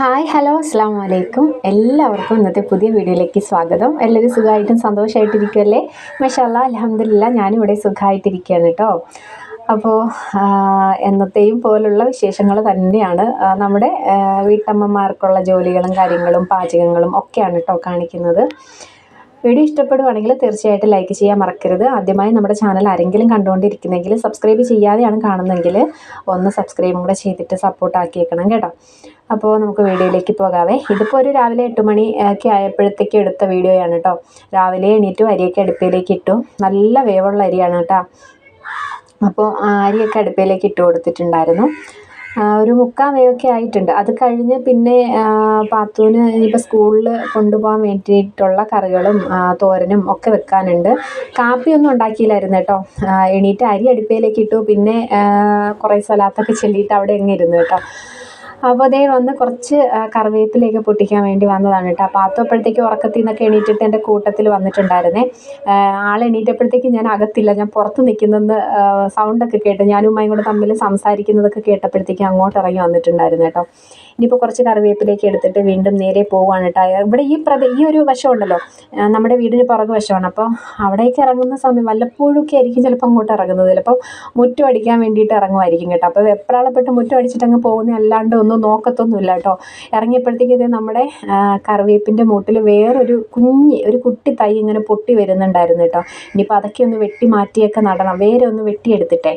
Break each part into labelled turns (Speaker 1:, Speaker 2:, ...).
Speaker 1: Hi hello അസ്സാം വലൈക്കും എല്ലാവർക്കും ഇന്നത്തെ പുതിയ വീഡിയോയിലേക്ക് സ്വാഗതം. എല്ലാവരും സുഖമായിട്ടും സന്തോഷമായിട്ടിരിക്കുമല്ലേ മഷാല്ല അലഹമില്ല ഞാനിവിടെ സുഖമായിട്ടിരിക്കുകയാണ് കേട്ടോ. അപ്പോൾ എന്നത്തെയും പോലുള്ള വിശേഷങ്ങൾ തന്നെയാണ് നമ്മുടെ വീട്ടമ്മമാർക്കുള്ള ജോലികളും കാര്യങ്ങളും പാചകങ്ങളും ഒക്കെയാണ് കേട്ടോ കാണിക്കുന്നത്. വീഡിയോ ഇഷ്ടപ്പെടുവാണെങ്കിൽ തീർച്ചയായിട്ടും ലൈക്ക് ചെയ്യാൻ മറക്കരുത്. ആദ്യമായി നമ്മുടെ ചാനൽ ആരെങ്കിലും കണ്ടുകൊണ്ടിരിക്കുന്നെങ്കിൽ സബ്സ്ക്രൈബ് ചെയ്യാതെയാണ് കാണുന്നതെങ്കിൽ ഒന്ന് സബ്സ്ക്രൈബും കൂടെ ചെയ്തിട്ട് സപ്പോർട്ടാക്കിയേക്കണം കേട്ടോ. അപ്പോൾ നമുക്ക് വീഡിയോയിലേക്ക് പോകാവേ. ഇതിപ്പോൾ ഒരു രാവിലെ എട്ട് മണി ഒക്കെ ആയപ്പോഴത്തേക്ക് എടുത്ത വീഡിയോയാണ് കേട്ടോ രാവിലെ എണീറ്റു അരിയൊക്കെ അടുപ്പിലേക്ക് ഇട്ടു. നല്ല വേവുള്ള അരിയാണ് കേട്ടോ അപ്പോൾ അരിയൊക്കെ അടുപ്പിലേക്ക് ഇട്ട് കൊടുത്തിട്ടുണ്ടായിരുന്നു. ഒരു മുക്കാൽ വേവൊക്കെ ആയിട്ടുണ്ട്. അത് കഴിഞ്ഞ് പിന്നെ പാത്തൂന് ഇനിയിപ്പോൾ സ്കൂളിൽ കൊണ്ടുപോകാൻ വേണ്ടിയിട്ടുള്ള കറികളും തോരനും ഒക്കെ വെക്കാനുണ്ട്. കാപ്പിയൊന്നും ഉണ്ടാക്കിയില്ലായിരുന്നു കേട്ടോ എണീറ്റ് അരി അടുപ്പിലേക്ക് ഇട്ടു. പിന്നെ കുറേ സ്ഥലത്തൊക്കെ ചെല്ലിയിട്ട് അവിടെ എങ്ങനെ ഇരുന്നു കേട്ടോ അപ്പോൾ അതേ വന്ന് കുറച്ച് കറിവേപ്പിലേക്ക് പൊട്ടിക്കാൻ വേണ്ടി വന്നതാണ് കേട്ടോ. അപ്പോൾ അത്തപ്പോഴത്തേക്ക് ഉറക്കത്തിൽ നിന്നൊക്കെ എണീറ്റിട്ട് എന്റെ കൂട്ടത്തിൽ വന്നിട്ടുണ്ടായിരുന്നേ. ആൾ എണീറ്റപ്പോഴത്തേക്ക് ഞാൻ അകത്തില്ല. ഞാൻ പുറത്ത് നിൽക്കുന്നെന്ന് സൗണ്ടൊക്കെ കേട്ട് ഞാനും ഉമ്മയും കൂടെ തമ്മിൽ സംസാരിക്കുന്നതൊക്കെ കേട്ടപ്പോഴത്തേക്ക് അങ്ങോട്ട് ഇറങ്ങി വന്നിട്ടുണ്ടായിരുന്നു കേട്ടോ. ഇനിയിപ്പോൾ കുറച്ച് കറിവേപ്പിലേക്ക് എടുത്തിട്ട് വീണ്ടും നേരെ പോവുകയാണ് കേട്ടോ. ഇവിടെ ഈ പ്രദേ ഈ ഒരു വശമുണ്ടല്ലോ. നമ്മുടെ വീടിന് പുറകു വശമാണ്. അപ്പോൾ അവിടേക്ക് ഇറങ്ങുന്ന സമയം വല്ലപ്പോഴൊക്കെ ആയിരിക്കും ചിലപ്പോൾ അങ്ങോട്ട് ഇറങ്ങുന്നത്. ചിലപ്പോൾ മുറ്റം അടിക്കാൻ വേണ്ടിയിട്ട് ഇറങ്ങുമായിരിക്കും കേട്ടോ. അപ്പോൾ വെപ്രാളപ്പെട്ട് മുറ്റം അടിച്ചിട്ട് അങ്ങ് പോകുന്ന അല്ലാണ്ട് നോക്കത്തൊന്നുമില്ല കേട്ടോ. ഇറങ്ങിയപ്പോഴത്തേക്ക് ഇത് നമ്മുടെ കറിവേപ്പിന്റെ മൂട്ടിൽ വേറൊരു കുഞ്ഞ് ഒരു കുട്ടി തൈ ഇങ്ങനെ പൊട്ടി വരുന്നുണ്ടായിരുന്നു കേട്ടോ. ഇനിയിപ്പോൾ അതൊക്കെ ഒന്ന് വെട്ടി മാറ്റിയൊക്കെ നടണം. വേറെ ഒന്ന് വെട്ടിയെടുത്തിട്ടെ.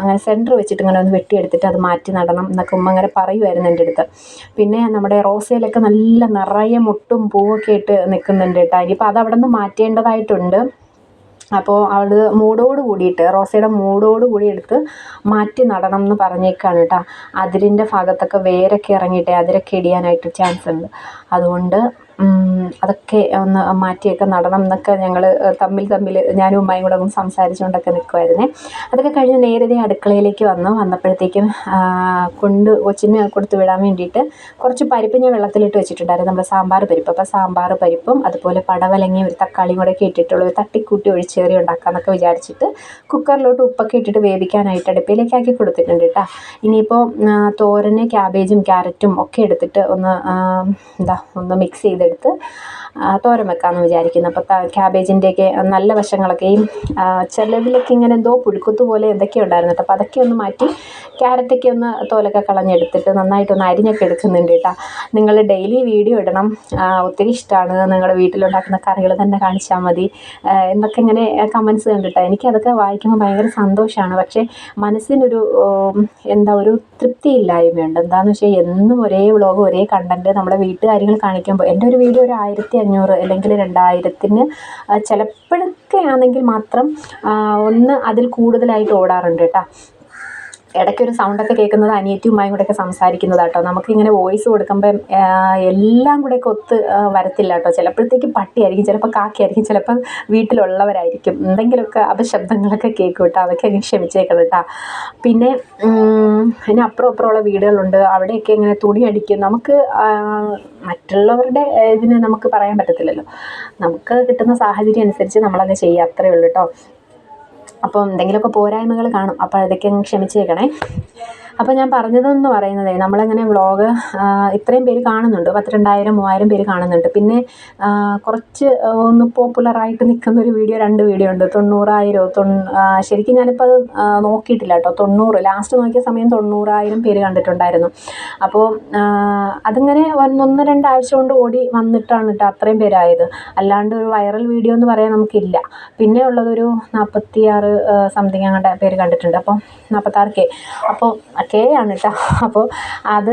Speaker 1: അങ്ങനെ സെന്റർ വെച്ചിട്ട് ഇങ്ങനെ ഒന്ന് വെട്ടിയെടുത്തിട്ട് അത് മാറ്റി നടണം എന്നൊക്കെ ഉമ്മ അങ്ങനെ പറയുമായിരുന്നു എന്റെ അടുത്ത്. പിന്നെ നമ്മുടെ റോസയിലൊക്കെ നല്ല നിറയെ മുട്ടും പൂവൊക്കെ ഇട്ട് നിൽക്കുന്നുണ്ട് കേട്ടോ. ഇനിയിപ്പോൾ അത് അവിടെ നിന്ന് മാറ്റേണ്ടതായിട്ടുണ്ട്. അപ്പോൾ അവൾ മൂടോട് കൂടിയിട്ട് റോസയുടെ മൂടോട് കൂടി എടുത്ത് മാറ്റി നടണം എന്ന് പറഞ്ഞേക്കാണ് കേട്ടോ. അതിരിന്റെ ഭാഗത്തൊക്കെ വേരൊക്കെ ഇറങ്ങിയിട്ടേ അതിരൊക്കെ ഇടിയാനായിട്ട് ചാൻസ് ഉണ്ട്. അതുകൊണ്ട് അതൊക്കെ ഒന്ന് മാറ്റിയൊക്കെ നടണം എന്നൊക്കെ ഞങ്ങൾ തമ്മിൽ തമ്മിൽ ഞാനും ഉമ്മയും കൂടെ ഒന്ന് സംസാരിച്ചുകൊണ്ടൊക്കെ നിൽക്കുമായിരുന്നേ അതൊക്കെ കഴിഞ്ഞ് നേരത്തെ അടുക്കളയിലേക്ക് വന്നു. വന്നപ്പോഴത്തേക്കും കൊണ്ട് കൊച്ചിന് കൊടുത്തു വിടാൻ വേണ്ടിയിട്ട് കുറച്ച് പരിപ്പ് ഞാൻ വെള്ളത്തിലിട്ട് വെച്ചിട്ടുണ്ടായിരുന്നു. നമ്മുടെ സാമ്പാർ പരിപ്പ്. അപ്പോൾ സാമ്പാർ പരിപ്പും അതുപോലെ പടവലങ്ങയും ഒരു തക്കാളിയും കൂടെ ഒക്കെ ഇട്ടിട്ടുള്ള ഒരു തട്ടിക്കൂട്ടി ഒഴിച്ചേറി ഉണ്ടാക്കാമെന്നൊക്കെ വിചാരിച്ചിട്ട് കുക്കറിലോട്ട് ഉപ്പൊക്കെ ഇട്ടിട്ട് വേവിക്കാനായിട്ട് അടുപ്പിലേക്ക് ആക്കി കൊടുത്തിട്ടുണ്ട് കേട്ടോ ഇനിയിപ്പോൾ തോരന് ക്യാബേജും ക്യാരറ്റും ഒക്കെ എടുത്തിട്ട് ഒന്ന് എന്താ ഒന്ന് മിക്സ് ചെയ്തെടുത്ത് ആ, തോരൻ വെക്കാമെന്ന് വിചാരിക്കുന്നു. അപ്പോൾ ക്യാബേജിന്റെയൊക്കെ നല്ല വശങ്ങളൊക്കെയും ചിലതിലൊക്കെ ഇങ്ങനെ എന്തോ പുഴുക്കുത്ത് പോലെ എന്തൊക്കെയോ ഉണ്ടായിരുന്നു കേട്ടോ. അപ്പോൾ അതൊക്കെ ഒന്ന് മാറ്റി ക്യാരറ്റൊക്കെ ഒന്ന് തോലൊക്കെ കളഞ്ഞെടുത്തിട്ട് നന്നായിട്ടൊന്ന് അരിഞ്ഞൊക്കെ എടുക്കുന്നുണ്ട് കേട്ടോ. നിങ്ങൾ ഡെയിലി വീഡിയോ ഇടണം. ഒത്തിരി ഇഷ്ടമാണ് നിങ്ങളുടെ വീട്ടിലുണ്ടാക്കുന്ന കറികൾ തന്നെ കാണിച്ചാൽ മതി. എന്നൊക്കെ ഇങ്ങനെ കമൻസ് കണ്ടിട്ടോ എനിക്കതൊക്കെ വായിക്കുമ്പോൾ ഭയങ്കര സന്തോഷമാണ് പക്ഷേ മനസ്സിനൊരു എന്താ ഒരു തൃപ്തിയില്ലായ്മയുണ്ട്. എന്താണെന്ന് വെച്ചാൽ എന്നും ഒരേ വ്ളോഗ് ഒരേ കണ്ടന്റ് നമ്മുടെ വീട്ടുകാര്യങ്ങൾ കാണിക്കുമ്പോൾ എന്റെ ഒരു വീഡിയോ ഒരു ആയിരത്തി അഞ്ഞൂറ് അല്ലെങ്കിൽ രണ്ടായിരത്തിന് ചിലപ്പോഴൊക്കെ ആണെങ്കിൽ മാത്രം ഒന്ന് അതിൽ കൂടുതലായിട്ട് ഓടാറുണ്ട് കേട്ടോ. ഇടയ്ക്കൊരു സൗണ്ടൊക്കെ കേൾക്കുന്നത് അനിയത്തിയുമായും കൂടെയൊക്കെ സംസാരിക്കുന്നത് കേട്ടോ നമുക്കിങ്ങനെ വോയിസ് കൊടുക്കുമ്പം എല്ലാം കൂടെയൊക്കെ ഒത്ത് വരത്തില്ല കേട്ടോ ചിലപ്പോഴത്തേക്ക് പട്ടിയായിരിക്കും ചിലപ്പോൾ കാക്കയായിരിക്കും ചിലപ്പോൾ വീട്ടിലുള്ളവരായിരിക്കും. എന്തെങ്കിലുമൊക്കെ അപശബ്ദങ്ങളൊക്കെ കേൾക്കും കേട്ടോ അതൊക്കെ അങ്ങ് ക്ഷമിച്ചേക്കണം കേട്ടോ പിന്നെ പിന്നെ അപ്പുറം അപ്പുറമുള്ള വീടുകളുണ്ട്. അവിടെയൊക്കെ ഇങ്ങനെ തുണി അടിക്കും. നമുക്ക് മറ്റുള്ളവരുടെ ഇതിന് നമുക്ക് പറയാൻ പറ്റത്തില്ലല്ലോ. നമുക്ക് കിട്ടുന്ന സാഹചര്യം അനുസരിച്ച് നമ്മളങ്ങ് ചെയ്യുക. അത്രയേ ഉള്ളൂ കേട്ടോ അപ്പോൾ എന്തെങ്കിലുമൊക്കെ പോരായ്മകൾ കാണും. അപ്പോൾ അതൊക്കെ അങ്ങ് ക്ഷമിച്ചേക്കണേ അപ്പോൾ ഞാൻ പറഞ്ഞതെന്ന് പറയുന്നത് നമ്മളിങ്ങനെ വ്ളോഗ് ഇത്രയും പേര് കാണുന്നുണ്ട്. പത്ത് രണ്ടായിരം മൂവായിരം പേര് കാണുന്നുണ്ട്. പിന്നെ കുറച്ച് ഒന്ന് പോപ്പുലറായിട്ട് നിൽക്കുന്ന ഒരു വീഡിയോ രണ്ട് വീഡിയോ ഉണ്ട്. തൊണ്ണൂറായിരോ തൊണ്ണൂ ശരിക്കും ഞാനിപ്പോൾ അത് നോക്കിയിട്ടില്ല കേട്ടോ. തൊണ്ണൂറ് ലാസ്റ്റ് നോക്കിയ സമയം തൊണ്ണൂറായിരം പേര് കണ്ടിട്ടുണ്ടായിരുന്നു. അപ്പോൾ അതിങ്ങനെ ഒന്നൊന്ന് രണ്ടാഴ്ച കൊണ്ട് ഓടി വന്നിട്ടാണ് കേട്ടോ അത്രയും പേരായത്. അല്ലാണ്ട് ഒരു വൈറൽ വീഡിയോ എന്ന് പറയാൻ നമുക്കില്ല. പിന്നെ ഉള്ളതൊരു നാൽപ്പത്തിയാറ് സംതിങ് അങ്ങോട്ട് പേര് കണ്ടിട്ടുണ്ട്. അപ്പോൾ നാൽപ്പത്താറ് കെ. അപ്പോൾ കെ ആണ് കേട്ടോ അപ്പോൾ അത്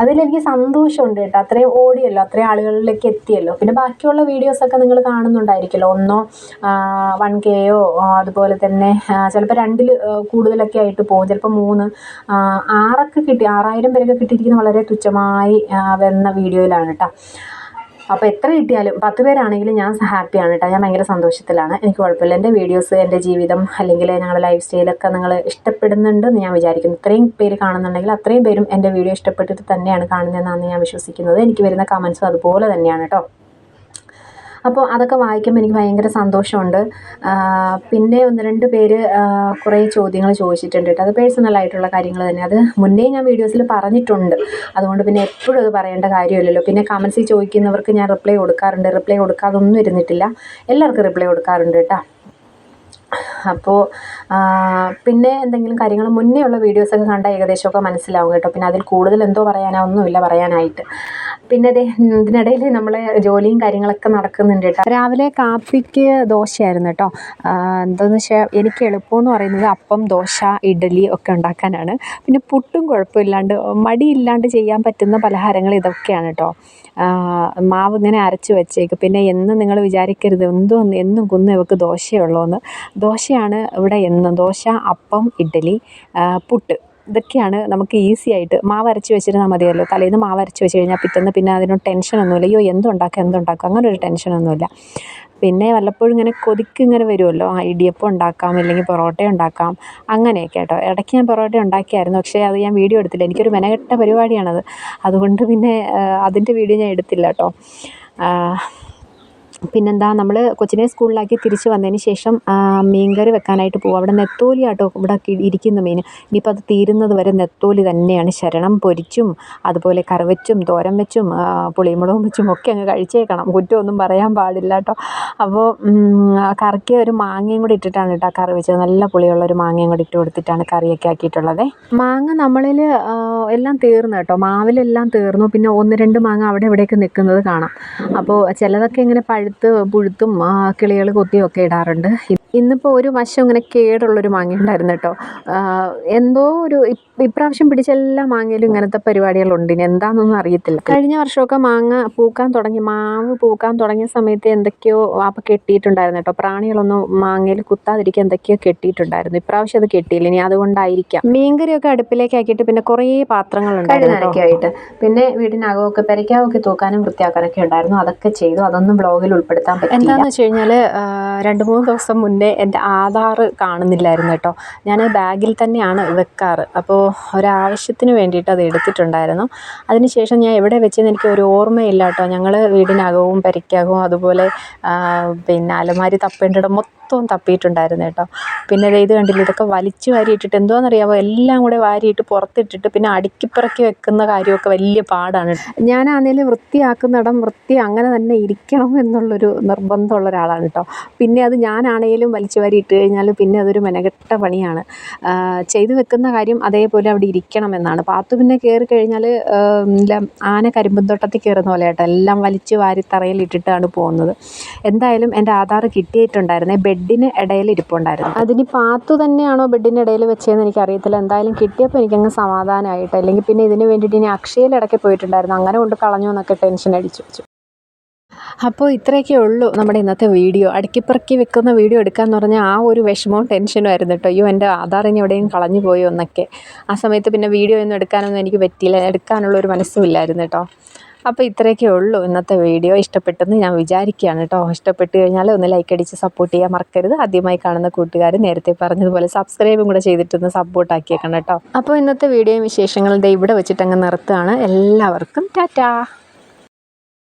Speaker 1: അതിലെനിക്ക് സന്തോഷമുണ്ട് കേട്ടോ. അത്രയും ഓടിയല്ലോ അത്രയും ആളുകളിലേക്ക് എത്തിയല്ലോ. പിന്നെ ബാക്കിയുള്ള വീഡിയോസൊക്കെ നിങ്ങൾ കാണുന്നുണ്ടായിരിക്കുമല്ലോ. ഒന്നോ വൺ കെയോ അതുപോലെ തന്നെ ചിലപ്പോൾ രണ്ടിൽ കൂടുതലൊക്കെ ആയിട്ട് പോകും. ചിലപ്പോൾ മൂന്ന് ആറൊക്കെ കിട്ടി ആറായിരം പേരൊക്കെ കിട്ടിയിരിക്കുന്ന വളരെ തുച്ഛമായി വന്ന വീഡിയോയിലാണ് കേട്ടോ അപ്പോൾ എത്ര കിട്ടിയാലും പത്ത് പേരാണെങ്കിലും ഞാൻ ഹാപ്പിയാണ് കേട്ടോ. ഞാൻ ഭയങ്കര സന്തോഷത്തിലാണ്. എനിക്ക് കുഴപ്പമില്ല. എന്റെ വീഡിയോസ് എന്റെ ജീവിതം അല്ലെങ്കിൽ ഞങ്ങളുടെ ലൈഫ് സ്റ്റൈലൊക്കെ നിങ്ങൾ ഇഷ്ടപ്പെടുന്നുണ്ടെന്ന് ഞാൻ വിചാരിക്കുന്നു. ഇത്രയും പേര് കാണുന്നുണ്ടെങ്കിൽ അത്രയും പേരും എന്റെ വീഡിയോ ഇഷ്ടപ്പെട്ടിട്ട് തന്നെയാണ് കാണുന്നതെന്നാണ് ഞാൻ വിശ്വസിക്കുന്നത്. എനിക്ക് വരുന്ന കമൻസും അതുപോലെ തന്നെയാണ് കേട്ടോ. അപ്പോൾ അതൊക്കെ വായിക്കുമ്പോൾ എനിക്ക് ഭയങ്കര സന്തോഷമുണ്ട്. പിന്നെ ഒന്ന് രണ്ട് പേര് കുറേ ചോദ്യങ്ങൾ ചോദിച്ചിട്ടുണ്ട് കേട്ടോ. അത് പേഴ്സണലായിട്ടുള്ള കാര്യങ്ങൾ തന്നെ. അത് മുന്നേ ഞാൻ വീഡിയോസിൽ പറഞ്ഞിട്ടുണ്ട്. അതുകൊണ്ട് പിന്നെ എപ്പോഴും അത് പറയേണ്ട കാര്യമില്ലല്ലോ. പിന്നെ കമൻസിൽ ചോദിക്കുന്നവർക്ക് ഞാൻ റിപ്ലൈ കൊടുക്കാറുണ്ട്. റിപ്ലൈ കൊടുക്കാതൊന്നും ഇരുന്നിട്ടില്ല. എല്ലാവർക്കും റിപ്ലൈ കൊടുക്കാറുണ്ട് കേട്ടോ. അപ്പോൾ പിന്നെ എന്തെങ്കിലും കാര്യങ്ങൾ മുന്നേ ഉള്ള വീഡിയോസൊക്കെ കണ്ടാൽ ഏകദേശമൊക്കെ മനസ്സിലാവും കേട്ടോ. പിന്നെ അതിൽ കൂടുതൽ എന്തോ പറയാനോ ഒന്നുമില്ല പറയാനായിട്ട്. പിന്നെ അതെ ഇതിനിടയിൽ നമ്മളെ ജോലിയും കാര്യങ്ങളൊക്കെ നടക്കുന്നുണ്ട് കേട്ടോ. രാവിലെ കാപ്പിക്ക് ദോശയായിരുന്നു കേട്ടോ. എന്താണെന്ന് വെച്ചാൽ എനിക്ക് എളുപ്പമെന്ന് പറയുന്നത് അപ്പം ദോശ ഇഡലി ഒക്കെ ഉണ്ടാക്കാനാണ്. പിന്നെ പുട്ടും കുഴപ്പമില്ലാണ്ട് മടിയില്ലാണ്ട് ചെയ്യാൻ പറ്റുന്ന പലഹാരങ്ങൾ ഇതൊക്കെയാണ് കേട്ടോ. മാവ് ഇങ്ങനെ അരച്ച് വെച്ചേക്ക്. പിന്നെ എന്നും നിങ്ങൾ വിചാരിക്കരുത് എന്തോ എന്നും കുന്നും ഇവക്ക് ദോശയുള്ളൂ എന്ന് ദോശയാണ് ഇവിടെ എന്നും. ദോശ അപ്പം ഇഡ്ഡലി പുട്ട്. ഇതൊക്കെയാണ് നമുക്ക് ഈസി ആയിട്ട് മാവ് അരച്ച് വെച്ചിരുന്നാൽ മതിയല്ലോ. തലേന്ന് മാവ് അരച്ച് വെച്ച് കഴിഞ്ഞാൽ പിറ്റേന്ന് പിന്നെ അതിനൊരു ടെൻഷനൊന്നുമില്ല അയ്യോ എന്തുണ്ടാക്കാം എന്തുണ്ടാക്കുക അങ്ങനെ ഒരു ടെൻഷനൊന്നുമില്ല പിന്നെ വല്ലപ്പോഴും ഇങ്ങനെ കൊതിക്ക് ഇങ്ങനെ വരുമല്ലോ. ആ ഇടിയപ്പം ഉണ്ടാക്കാം അല്ലെങ്കിൽ പൊറോട്ട ഉണ്ടാക്കാം അങ്ങനെയൊക്കെ കേട്ടോ. ഇടയ്ക്ക് ഞാൻ പൊറോട്ട ഉണ്ടാക്കിയായിരുന്നു. പക്ഷേ അത് ഞാൻ വീഡിയോ എടുത്തില്ല. എനിക്കൊരു മെനകെട്ട പരിപാടിയാണത്. അതുകൊണ്ട് പിന്നെ അതിന്റെ വീഡിയോ ഞാൻ എടുത്തില്ല കേട്ടോ. പിന്നെന്താ നമ്മൾ കൊച്ചിനെ സ്കൂളിലാക്കി തിരിച്ച് വന്നതിന് ശേഷം മീൻകറി വെക്കാനായിട്ട് പോകും അവിടെ നെത്തോലി ആട്ടോ ഇവിടെ ഇരിക്കുന്ന മീൻ. ഇനിയിപ്പോൾ അത് തീരുന്നത് വരെ നെത്തോലി തന്നെയാണ്. ശരണം പൊരിച്ചും അതുപോലെ കറിവെച്ചും തോരൻ വെച്ചും പുളിമുളകും വെച്ചും ഒക്കെ അങ്ങ് കഴിച്ചേക്കണം. കുറ്റമൊന്നും പറയാൻ പാടില്ല കേട്ടോ. അപ്പോൾ കറിക്ക് ഒരു മാങ്ങയും കൂടി ഇട്ടിട്ടാണ് കേട്ടോ കറി വെച്ചത്. നല്ല പുളിയുള്ള ഒരു മാങ്ങയും കൂടി ഇട്ട് കൊടുത്തിട്ടാണ് കറിയൊക്കെ ആക്കിയിട്ടുള്ളത്. മാങ്ങ നമ്മളിൽ എല്ലാം തീർന്നു കേട്ടോ. മാവിലെല്ലാം തീർന്നു. പിന്നെ ഒന്ന് രണ്ട് മാങ്ങ അവിടെ ഇവിടെയൊക്കെ നിൽക്കുന്നത് കാണാം. അപ്പോൾ ചിലതൊക്കെ ഇങ്ങനെ പഴു പഴുത്ത് പുഴുത്തും കിളികൾ കൊത്തിയൊക്കെ ഇടാറുണ്ട്. ഇന്നിപ്പോൾ ഒരു വശം ഇങ്ങനെ കേടുള്ളൊരു മാങ്ങ ഉണ്ടായിരുന്നു കേട്ടോ. എന്തോ ഒരു ഇപ്രാവശ്യം പിടിച്ച എല്ലാ മാങ്ങയിലും ഇങ്ങനത്തെ പരിപാടികളുണ്ട്. ഇനി എന്താണെന്നൊന്നും അറിയത്തില്ല. കഴിഞ്ഞ വർഷമൊക്കെ മാങ്ങ പൂക്കാൻ തുടങ്ങി മാവ് പൂക്കാൻ തുടങ്ങിയ സമയത്ത് എന്തൊക്കെയോ അപ്പം കെട്ടിയിട്ടുണ്ടായിരുന്നു കേട്ടോ. പ്രാണികളൊന്നും മാങ്ങയിൽ കുത്താതിരിക്കാൻ എന്തൊക്കെയോ കെട്ടിയിട്ടുണ്ടായിരുന്നു. ഇപ്രാവശ്യം അത് കെട്ടിയില്ല. ഇനി അതുകൊണ്ടായിരിക്കാം. മീൻകറിയൊക്കെ അടുപ്പിലേക്ക് ആക്കിയിട്ട് പിന്നെ കുറേ പാത്രങ്ങളുണ്ടായിരുന്നു പിന്നെ വീടിനകമൊക്കെ പെരയ്ക്കാവൊക്കെ തൂക്കാനും വൃത്തിയാക്കാനൊക്കെ ഉണ്ടായിരുന്നു. അതൊക്കെ ചെയ്തു. അതൊന്നും ബ്ലോഗിൽ ഉൾപ്പെടുത്താൻ പറ്റും എന്താണെന്ന് വെച്ച് കഴിഞ്ഞാൽ രണ്ട് മൂന്ന് ദിവസം മുന്നേ എന്റെ ആധാർ കാണുന്നില്ലായിരുന്നു കേട്ടോ. ഞാൻ ബാഗിൽ തന്നെയാണ് വെക്കാറ്. അപ്പോൾ ഒരാവശ്യത്തിന് വേണ്ടിയിട്ട് അത് എടുത്തിട്ടുണ്ടായിരുന്നു. അതിനുശേഷം ഞാൻ എവിടെ വെച്ചെന്ന് എനിക്ക് ഒരു ഓർമ്മയില്ല കേട്ടോ. ഞങ്ങൾ വീടിനകവും പരിക്കകവും അതുപോലെ പിന്നെ അലമാരി തപ്പേണ്ടിടം മൊത്തം മൊത്തവും തപ്പിയിട്ടുണ്ടായിരുന്നു കേട്ടോ. പിന്നെ ഇത് കണ്ടില്ല ഇതൊക്കെ വലിച്ചു വാരി ഇട്ടിട്ട് എന്തോന്നറിയാമോ എല്ലാം കൂടെ വാരിയിട്ട് പുറത്തിട്ടിട്ട് പിന്നെ അടുക്കിപ്പിറക്കി വെക്കുന്ന കാര്യമൊക്കെ വലിയ പാടാണ് ഞാനാണേലും വൃത്തിയാക്കുന്നിടം വൃത്തി അങ്ങനെ തന്നെ ഇരിക്കണം എന്നുള്ളൊരു നിർബന്ധമുള്ള ഒരാളാണ് കേട്ടോ. പിന്നെ അത് ഞാനാണേലും വലിച്ചു വാരി ഇട്ട് കഴിഞ്ഞാൽ പിന്നെ അതൊരു മെനകെട്ട പണിയാണ്. ചെയ്തു വെക്കുന്ന കാര്യം അതേപോലെ അവിടെ ഇരിക്കണം എന്നാണ്. പാത്തു പിന്നെ കയറി കഴിഞ്ഞാൽ ആന കരിമ്പന്തോട്ടത്തിൽ കയറുന്ന പോലെ കേട്ടോ. എല്ലാം വലിച്ചു വാരി തറയിലിട്ടിട്ടാണ് പോകുന്നത്. എന്തായാലും എന്റെ ആധാർ കിട്ടിയിട്ടുണ്ടായിരുന്നേ. ബെഡ് ബെഡിന് ഇടയിൽ ഇരിപ്പുണ്ടായിരുന്നു. അതിന് പാത്തു തന്നെയാണോ ബെഡിന് ഇടയിൽ വെച്ചതെന്ന് എനിക്കറിയത്തില്ല. എന്തായാലും കിട്ടിയപ്പോൾ എനിക്കങ്ങ് സമാധാനമായിട്ട് അല്ലെങ്കിൽ പിന്നെ ഇതിന് വേണ്ടിയിട്ട് ഇനി അക്ഷയയിൽ ഇടയ്ക്ക് പോയിട്ടുണ്ടായിരുന്നു. അങ്ങനെ കൊണ്ട് കളഞ്ഞു എന്നൊക്കെ ടെൻഷൻ അടിച്ചു അപ്പോൾ ഇത്രയൊക്കെ ഉള്ളൂ നമ്മുടെ ഇന്നത്തെ വീഡിയോ. അടുക്കിപ്പറക്കി വെക്കുന്ന വീഡിയോ എടുക്കാമെന്ന് പറഞ്ഞാൽ ആ ഒരു വിഷമവും ടെൻഷനും ആയിരുന്നു കേട്ടോ. അയ്യോ എന്റെ ആധാർ ഇനി എവിടെയും കളഞ്ഞു പോയോ എന്നൊക്കെ. ആ സമയത്ത് പിന്നെ വീഡിയോ ഒന്നും എടുക്കാനൊന്നും എനിക്ക് പറ്റിയില്ല. എടുക്കാനുള്ള ഒരു മനസ്സും കേട്ടോ. അപ്പോൾ ഇത്രയൊക്കെ ഉള്ളൂ ഇന്നത്തെ വീഡിയോ. ഇഷ്ടപ്പെട്ടെന്ന് ഞാൻ വിചാരിക്കുകയാണ് കേട്ടോ. ഇഷ്ടപ്പെട്ട് കഴിഞ്ഞാൽ ഒന്ന് ലൈക്ക് അടിച്ച് സപ്പോർട്ട് ചെയ്യാൻ മറക്കരുത്. ആദ്യമായി കാണുന്ന കൂട്ടുകാർ നേരത്തെ പറഞ്ഞതുപോലെ സബ്സ്ക്രൈബും കൂടെ ചെയ്തിട്ടൊന്ന് സപ്പോർട്ട് ആക്കിയേക്കണം കേട്ടോ. അപ്പോൾ ഇന്നത്തെ വീഡിയോയും വിശേഷങ്ങളും ഇവിടെ വെച്ചിട്ടങ്ങ് നിർത്തുകയാണ്. എല്ലാവർക്കും ടാറ്റാ.